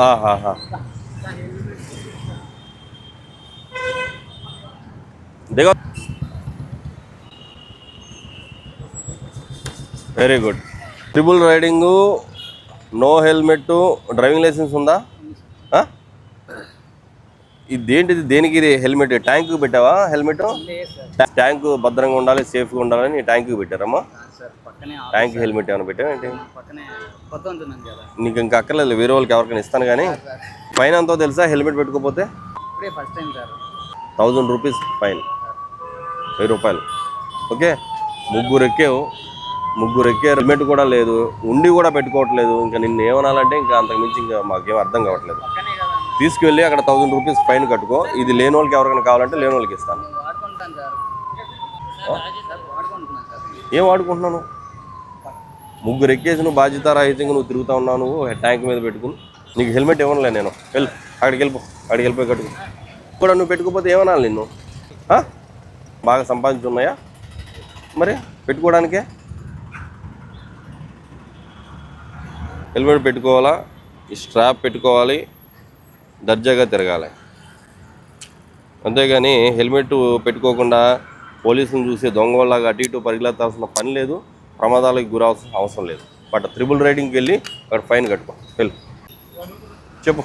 ఆహాహా. దిగ. Very good triple riding no helmet driving licence ఉందా? ఇది ఏంటిది దేనికి ఇది హెల్మెట్? ట్యాంక్ పెట్టావా హెల్మెట్? ట్యాంక్ భద్రంగా ఉండాలి సేఫ్గా ఉండాలని ట్యాంక్ పెట్టారమ్మా. ట్యాంక్ హెల్మెట్ ఏమైనా పెట్టావా ఏంటి? నీకు ఇంకా అక్కర్లేదు వేరే వాళ్ళకి ఎవరికైనా ఇస్తాను కానీ. ఫైన్ ఎంతో తెలుసా helmet sir. Thousand rupees fine. వెయ్యి రూపాయలు. ఓకే? ముగ్గురు ఎక్కావు. ముగ్గురు ఎక్కే హెల్మెట్ కూడా లేదు. ఉండి కూడా పెట్టుకోవట్లేదు. ఇంకా నిన్ను ఏమనాలంటే ఇంకా అంతకుమించి ఇంకా మాకేం అర్థం కావట్లేదు. తీసుకువెళ్ళి అక్కడ థౌజండ్ రూపీస్ ఫైన్ కట్టుకో. ఇది లేని వాళ్ళకి ఎవరికైనా కావాలంటే లేని వాళ్ళకి ఇస్తాను. ఏం వాడుకుంటున్నాను ముగ్గురు ఎక్కేసి నువ్వు బాధ్యత రాహిత్యంగా నువ్వు తిరుగుతా ఉన్నావు నువ్వు. ట్యాంక్ మీద పెట్టుకుని. నీకు హెల్మెట్ ఇవ్వనులే నేను. వెళ్ళు. అక్కడికి వెళ్ళిపో. అక్కడికి వెళ్ళిపోయి కట్టుకో. కూడా నువ్వు పెట్టుకోకపోతే ఏమనాలి నిన్ను? బాగా సంపాదించున్నాయా? మరి పెట్టుకోవడానికే? హెల్మెట్ పెట్టుకోవాలా? ఈ స్ట్రాప్ పెట్టుకోవాలి. దర్జాగా తిరగాలి. అంతేగాని హెల్మెట్ పెట్టుకోకుండా పోలీసులను చూసే దొంగలాగా అటు ఇటు పరిగెత్తాల్సిన పని లేదు ప్రమాదాలకు గురవలసిన అవసరం లేదు. బట్ త్రిబుల్ రైడింగ్కి వెళ్ళి అక్కడ ఫైన్ కట్టుకో. వెళ్ళు. చెప్పు.